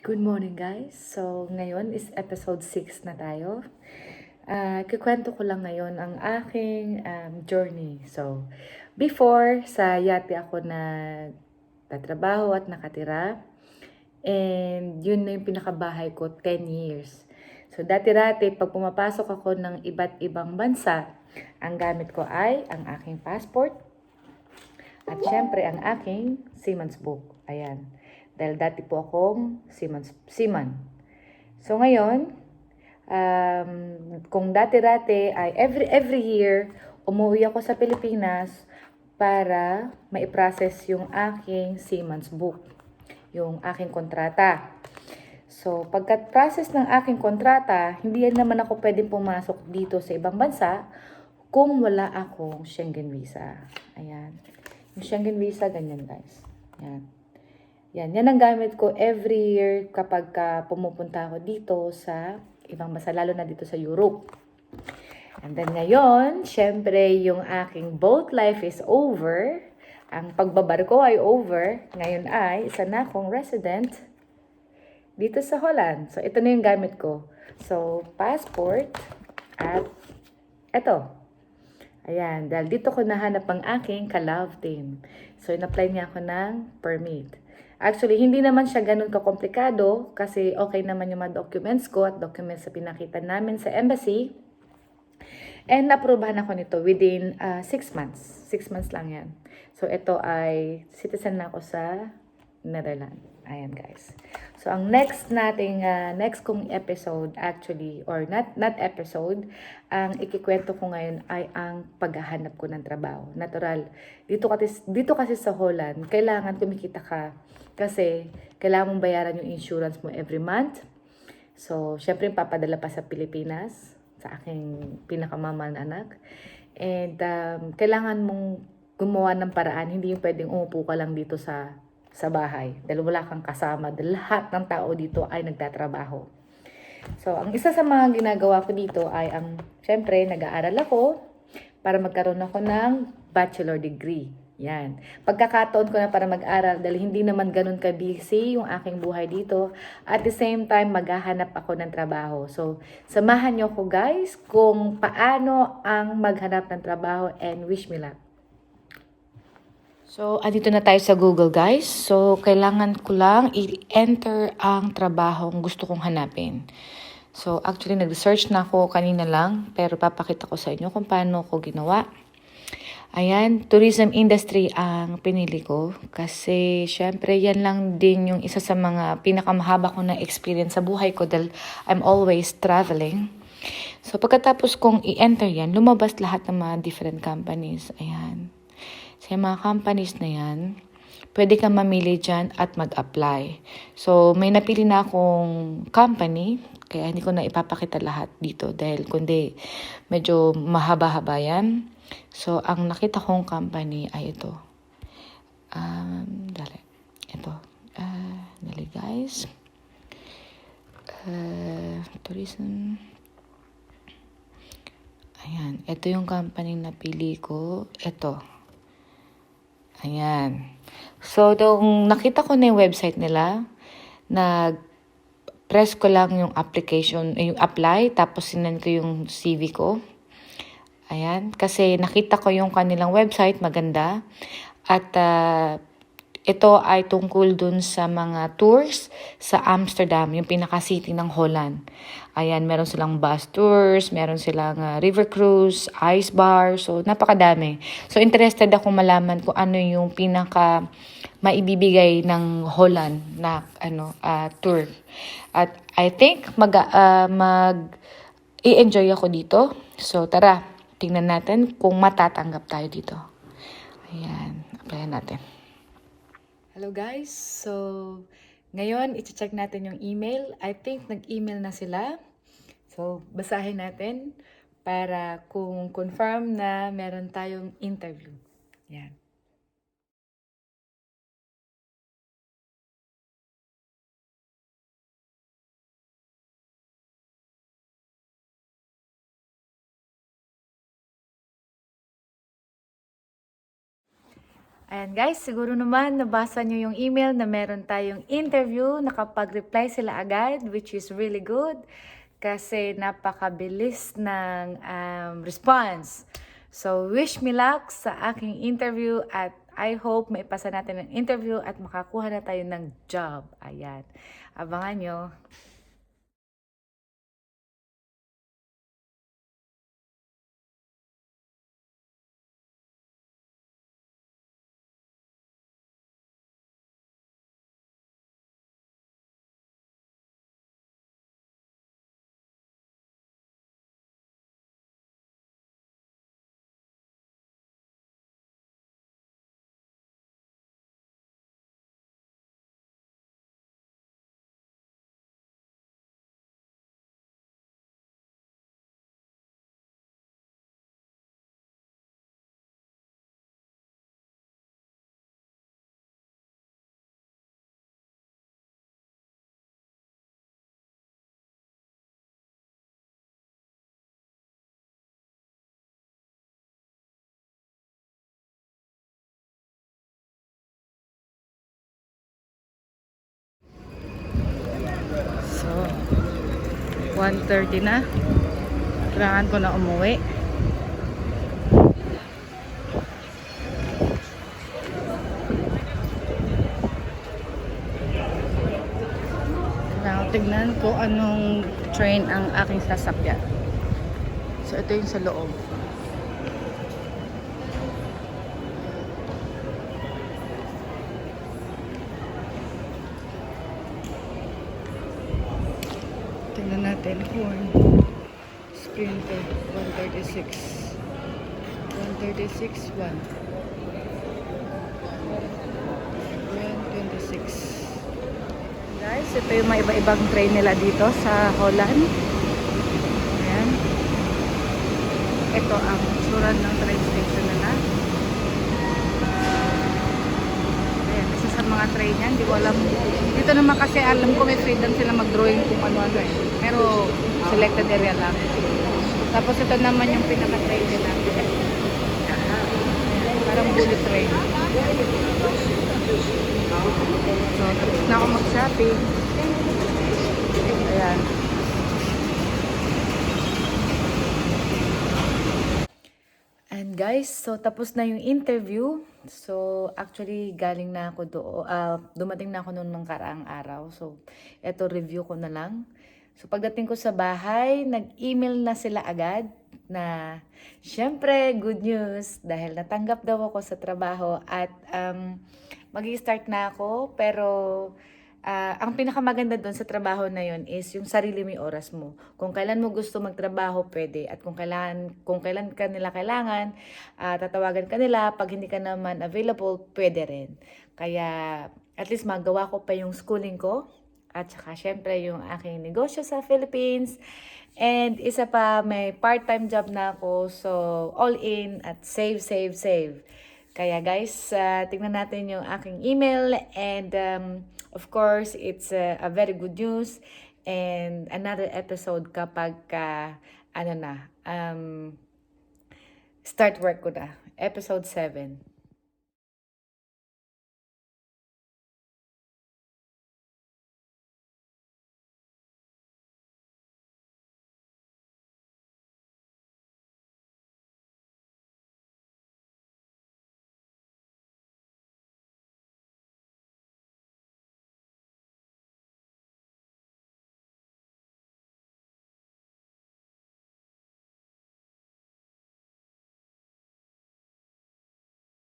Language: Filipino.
Good morning guys. So ngayon is episode 6 na tayo. Uh, kikwento ko lang ngayon ang aking um, journey. So before sa yate ako na tatrabaho at nakatira. And yun na yung pinakabahay ko 10 years. So dati-dati pag pumapasok ako ng iba't ibang bansa, ang gamit ko ay ang aking passport at syempre ang aking seaman's book. Ayan. Dahil dati po akong seaman's, seaman. So ngayon, um, kung dati-dati ay every, every year, umuwi ako sa Pilipinas para maiprocess yung aking seaman's book, yung aking kontrata. So, pagkat-process ng aking kontrata, hindi yan naman ako pwedeng pumasok dito sa ibang bansa kung wala akong Schengen visa. Ayan. Yung Schengen visa, ganyan guys. Ayan. Yan, yan ang gamit ko every year kapag ka pumupunta ako dito sa ibang bansa, lalo na dito sa Europe. And then ngayon, syempre, yung aking boat life is over. Ang pagbabarko ay over. Ngayon ay isa na akong resident dito sa Holland. So, ito na yung gamit ko. So, passport at ito. Ayan, dahil dito ko nahanap ang aking ka-love team. So, in-apply niya ako ng permit. Actually, hindi naman siya ganun kakomplikado kasi okay naman yung mga documents ko at documents sa pinakita namin sa embassy. And naprobahan ako nito within 6 uh, months. 6 months lang yan. So, ito ay citizen na ako sa Netherlands. Ayan guys. So, ang next nating, uh, next kong episode actually, or not, not episode, ang ikikwento ko ngayon ay ang paghahanap ko ng trabaho. Natural. Dito kasi, dito kasi sa Holland, kailangan kumikita ka kasi kailangan mong bayaran yung insurance mo every month. So, syempre, papadala pa sa Pilipinas, sa aking pinakamamahal na anak. And um, kailangan mong gumawa ng paraan, hindi yung pwedeng umupo ka lang dito sa sa bahay. Dahil wala kang kasama. Dahil lahat ng tao dito ay nagtatrabaho. So, ang isa sa mga ginagawa ko dito ay ang, syempre, nag-aaral ako para magkaroon ako ng bachelor degree. Yan. Pagkakataon ko na para mag-aral dahil hindi naman ganun ka-busy yung aking buhay dito. At the same time, maghahanap ako ng trabaho. So, samahan nyo ko guys kung paano ang maghanap ng trabaho and wish me luck. So, andito na tayo sa Google guys. So, kailangan ko lang i-enter ang trabaho ang gusto kong hanapin. So, actually, nag-search na ako kanina lang, pero papakita ko sa inyo kung paano ko ginawa. Ayan, tourism industry ang pinili ko kasi syempre yan lang din yung isa sa mga pinakamahaba ko na experience sa buhay ko dahil I'm always traveling. So pagkatapos kong i-enter yan, lumabas lahat ng mga different companies. Ayan. Sa mga companies na yan, pwede kang mamili dyan at mag-apply. So may napili na akong company, kaya hindi ko na ipapakita lahat dito dahil kundi medyo mahaba-haba yan. So, ang nakita kong company ay ito. Um, dali. Ito. Uh, dali guys. Uh, tourism. Ayan. Ito yung company na pili ko. Ito. Ayan. So, nung nakita ko na yung website nila, nag press ko lang yung application, yung apply, tapos sinend ko yung CV ko. Ayan, kasi nakita ko yung kanilang website, maganda. At uh, ito ay tungkol dun sa mga tours sa Amsterdam, yung pinaka-city ng Holland. Ayan, meron silang bus tours, meron silang uh, river cruise, ice bar, so napakadami. So interested ako malaman kung ano yung pinaka maibibigay ng Holland na ano uh, tour. At I think mag uh, mag i-enjoy ako dito. So tara, Tingnan natin kung matatanggap tayo dito. Ayan, applyan natin. Hello guys, so ngayon i-check natin yung email. I think nag-email na sila. So basahin natin para kung confirm na meron tayong interview. Yan. Ayan guys, siguro naman nabasa nyo yung email na meron tayong interview. Nakapag-reply sila agad, which is really good. Kasi napakabilis ng um, response. So, wish me luck sa aking interview at I hope maipasa natin ang interview at makakuha na tayo ng job. Ayan. Abangan nyo. 1.30 na. Kailangan ko na umuwi. Kailangan tignan ko anong train ang aking sasakyan. So, ito yung sa loob. Tingnan natin kung Sprinter 136 136 1 126 Guys, ito yung mga iba-ibang train nila dito sa Holland. Ayan. Ito ang suran ng train station nila. Ayan, isa sa mga train yan. Hindi ko alam. Dito naman kasi alam ko may freedom sila mag-drawing kung ano-ano eh. Pero selected area lang. Tapos ito naman yung pinaka-train nila. Ayan, Parang bullet train. So, tapos na ako mag-shopping. Ayan. And guys, so tapos na yung interview. So actually galing na ako do ah, dumating na ako noon ng karaang araw. So eto review ko na lang. So pagdating ko sa bahay, nag-email na sila agad na syempre good news dahil natanggap daw ako sa trabaho at um, magi-start na ako pero Ah, ang pinakamaganda doon sa trabaho na yon is yung sarili mo oras mo. Kung kailan mo gusto magtrabaho, pwede. At kung kailan, kung kailan ka nila kailangan, ah, tatawagan ka nila. Pag hindi ka naman available, pwede rin. Kaya, at least magawa ko pa yung schooling ko. At saka, syempre, yung aking negosyo sa Philippines. And isa pa, may part-time job na ako. So, all in at save, save, save. Kaya guys, uh, tingnan natin yung aking email and um, of course, it's uh, a very good news and another episode kapag ka, ano na, um, start work ko na. Episode 7.